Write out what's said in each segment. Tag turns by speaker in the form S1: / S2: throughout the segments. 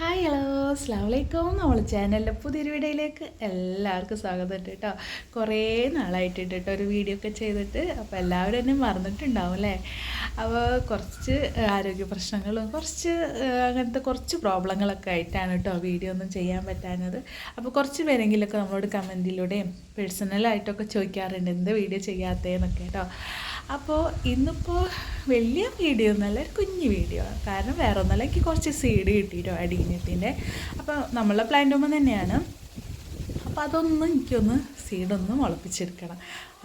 S1: Hi hello അസ്ലാം വലൈക്കും നമ്മൾ ചാനലിലെ പുതിയൊരു വീഡിയോയിലേക്ക് എല്ലാവർക്കും സ്വാഗതം ഉണ്ട് കേട്ടോ. കുറേ നാളായിട്ട് കേട്ടോ ഒരു വീഡിയോ ഒക്കെ ചെയ്തിട്ട്. അപ്പോൾ എല്ലാവരും എന്നെ മറന്നിട്ടുണ്ടാവും അല്ലേ? അപ്പോൾ കുറച്ച് ആരോഗ്യ പ്രശ്നങ്ങളും കുറച്ച് അങ്ങനത്തെ കുറച്ച് പ്രോബ്ലങ്ങളൊക്കെ ആയിട്ടാണ് കേട്ടോ വീഡിയോ ഒന്നും ചെയ്യാൻ പറ്റാഞ്ഞത്. അപ്പോൾ കുറച്ച് പേരെങ്കിലൊക്കെ നമ്മളോട് കമന്റിലൂടെയും പേഴ്സണലായിട്ടൊക്കെ ചോദിക്കാറുണ്ട്. എന്ത് വീഡിയോ ചെയ്യാത്തതെന്നൊക്കെ കേട്ടോ. അപ്പോൾ ഇന്നിപ്പോൾ വലിയ വീഡിയോ ഒന്നുമല്ല ഒരു കുഞ്ഞു വീഡിയോ. കാരണം വേറെ ഒന്നല്ല എനിക്ക് കുറച്ച് സീഡ് കിട്ടിയിട്ടോ അടീനത്തിന്റെ അപ്പോൾ നമ്മളെ പ്ലാന്റുമ്പോൾ തന്നെയാണ്. അപ്പോൾ അതൊന്നും എനിക്കൊന്ന് സീഡൊന്ന് മുളപ്പിച്ചെടുക്കണം.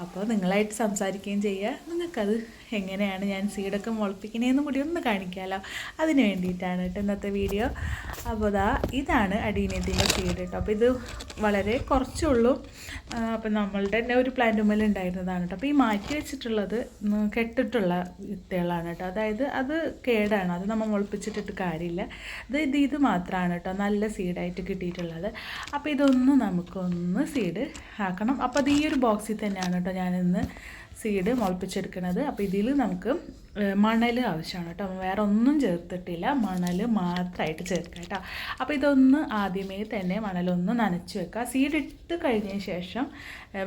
S1: അപ്പോൾ നിങ്ങളായിട്ട് സംസാരിക്കുകയും ചെയ്യുക നിങ്ങൾക്കത് എങ്ങനെയാണ് ഞാൻ സീഡൊക്കെ മുളപ്പിക്കണേന്ന് കൂടി ഒന്ന് കാണിക്കാമല്ലോ അതിന് വേണ്ടിയിട്ടാണ് കേട്ടോ ഇന്നത്തെ വീഡിയോ അപ്പോൾ ഇതാ ഇതാണ് അടീനത്തിന്റെ സീഡ് കേട്ടോ. അപ്പോൾ ഇത് വളരെ കുറച്ചുള്ളൂ അപ്പോൾ നമ്മളുടെ തന്നെ ഒരു പ്ലാന്റുമ്മൽ ഉണ്ടായിരുന്നതാണ് കേട്ടോ. അപ്പോൾ ഈ മാറ്റി വെച്ചിട്ടുള്ളത് കെട്ടിട്ടുള്ള വിത്തുകളാണ് കേട്ടോ. അതായത് അത് കേടാണ്. അത് നമ്മൾ മുളപ്പിച്ചിട്ടിട്ട് കാര്യമില്ല. ഇത് ഇത് ഇത് മാത്രമാണ് കേട്ടോ നല്ല സീഡായിട്ട് കിട്ടിയിട്ടുള്ളത്. അപ്പോൾ ഇതൊന്ന് നമുക്കൊന്ന് സീഡ് ആക്കണം. അപ്പോൾ അത് ഈ ഒരു ബോക്സിൽ തന്നെയാണ് കേട്ടോ ഞാനിന്ന്? സീഡ് മുളപ്പിച്ചെടുക്കുന്നത് അപ്പോൾ ഇതിൽ നമുക്ക് മണൽ ആവശ്യമാണ് കേട്ടോ. വേറെ ഒന്നും ചേർത്തിട്ടില്ല. മണൽ മാത്രമായിട്ട് ചേർക്കുക കേട്ടോ. അപ്പോൾ ഇതൊന്ന് ആദ്യമേ തന്നെ മണലൊന്ന് നനച്ച് വെക്കുക. സീഡ് ഇട്ട് കഴിഞ്ഞതിന് ശേഷം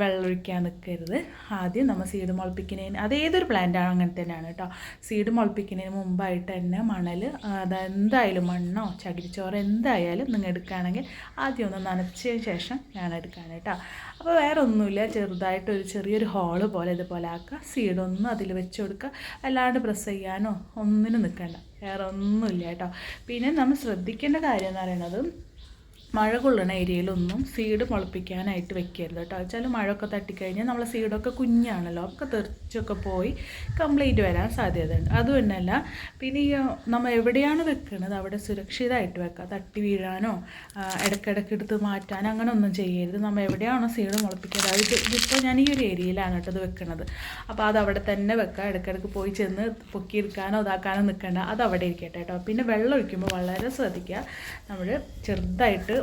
S1: വെള്ളം ഒഴിക്കാൻ നിൽക്കരുത്. ആദ്യം നമ്മൾ സീഡ് മുളപ്പിക്കുന്നതിന് അതേതൊരു പ്ലാന്റാണോ അങ്ങനെ തന്നെയാണ് കേട്ടോ. സീഡ് മുളപ്പിക്കുന്നതിന് മുമ്പായിട്ട് തന്നെ മണൽ അതെന്തായാലും മണ്ണോ ചകിരിച്ചോറ് എന്തായാലും നിങ്ങൾ എടുക്കുകയാണെങ്കിൽ ആദ്യം ഒന്ന് നനച്ചതിന് ശേഷം ഞാൻ എടുക്കാൻ കേട്ടോ. അപ്പോൾ വേറെ ഒന്നുമില്ല ചെറുതായിട്ട് ഒരു ചെറിയൊരു ഹോൾ പോലെ ഇതുപോലെ ആക്കുക സീഡൊന്നും അതിൽ വെച്ച് കൊടുക്കുക. അല്ലാണ്ട് പ്രസ് ചെയ്യാനോ ഒന്നിനും നിൽക്കണ്ട വേറെ ഒന്നുമില്ല കേട്ടോ. പിന്നെ നമ്മൾ ശ്രദ്ധിക്കേണ്ട കാര്യം എന്ന് പറയുന്നത് മഴ കൊള്ളുന്ന ഏരിയയിലൊന്നും സീഡ് മുളപ്പിക്കാനായിട്ട് വെക്കരുത് കേട്ടോ. വെച്ചാൽ മഴയൊക്കെ തട്ടിക്കഴിഞ്ഞാൽ നമ്മളെ സീഡൊക്കെ കുഞ്ഞാണല്ലോ. ഒക്കെ തെറിച്ചൊക്കെ പോയി കംപ്ലീറ്റ് വരാൻ സാധ്യതയുണ്ട്. അതുതന്നെയല്ല പിന്നെ ഈ നമ്മൾ എവിടെയാണ് വെക്കുന്നത് അവിടെ സുരക്ഷിതമായിട്ട് വെക്കുക തട്ടി വീഴാനോ ഇടയ്ക്കിടയ്ക്ക് എടുത്ത് മാറ്റാനോ അങ്ങനെ ഒന്നും ചെയ്യരുത്. നമ്മൾ എവിടെയാണോ സീഡ് മുളപ്പിക്കുന്നത് അത് ഇതിപ്പോൾ ഞാൻ ഈ ഒരു ഏരിയയിലാണ് കേട്ടോ ഇത് വെക്കുന്നത് അപ്പോൾ അത് അവിടെ തന്നെ വെക്കുക ഇടയ്ക്കിടയ്ക്ക് പോയി ചെന്ന് പൊക്കിയെടുക്കാനോ ഇതാക്കാനോ നിൽക്കേണ്ട. അത് അവിടെ ഇരിക്കട്ടെ കേട്ടോ. പിന്നെ വെള്ളം ഒഴിക്കുമ്പോൾ വളരെ ശ്രദ്ധിക്കുക. നമ്മൾ ചെറുതായിട്ട്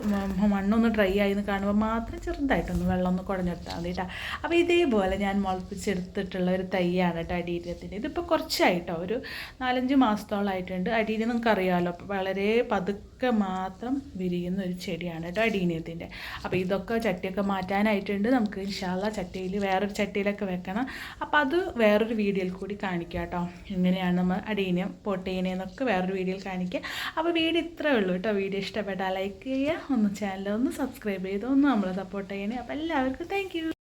S1: മണ്ണൊന്ന് ഡ്രൈ ആയി കാണുമ്പോൾ മാത്രം ചെറുതായിട്ടൊന്ന് വെള്ളം ഒന്ന് കുടഞ്ഞെടുത്താൽ മതി കേട്ടോ അപ്പോൾ ഇതേപോലെ ഞാൻ മുളപ്പിച്ചെടുത്തിട്ടുള്ള ഒരു തൈയാണ് കേട്ടോ അടീരത്തിന്റെ ഇതിപ്പോൾ കുറച്ചായിട്ടോ ഒരു നാലഞ്ച് മാസത്തോളമായിട്ടുണ്ട് അടീരം നിങ്ങൾക്ക് അറിയാമല്ലോ വളരെ പതുക്കെ മാത്രം വിരിയുന്ന ഒരു ചെടിയാണ് കേട്ടോ അടീനീയത്തിന്റെ അപ്പോൾ ഇതൊക്കെ ചട്ടിയൊക്കെ മാറ്റാനായിട്ടുണ്ട്. നമുക്ക് ഇൻഷാല്ല ചട്ടിയിൽ വേറൊരു ചട്ടിയിലൊക്കെ വെക്കണം. അപ്പോൾ അത് വേറൊരു വീഡിയോയിൽ കൂടി കാണിക്കാം കേട്ടോ എങ്ങനെയാണ് നമ്മൾ അടീനിയം പൊട്ടീനിയെന്നൊക്കെ വേറൊരു വീഡിയോയിൽ കാണിക്കുക അപ്പോൾ വീഡിയോ ഇത്രയേ ഉള്ളൂ കേട്ടോ വീഡിയോ ഇഷ്ടപ്പെട്ടാൽ ലൈക്ക് ചെയ്യുക ഒന്ന് ചാനൽ ഒന്ന് സബ്സ്ക്രൈബ് ചെയ്ത് ഒന്ന് നമ്മളെ സപ്പോർട്ട് ചെയ്യണേ. അപ്പോൾ എല്ലാവർക്കും താങ്ക്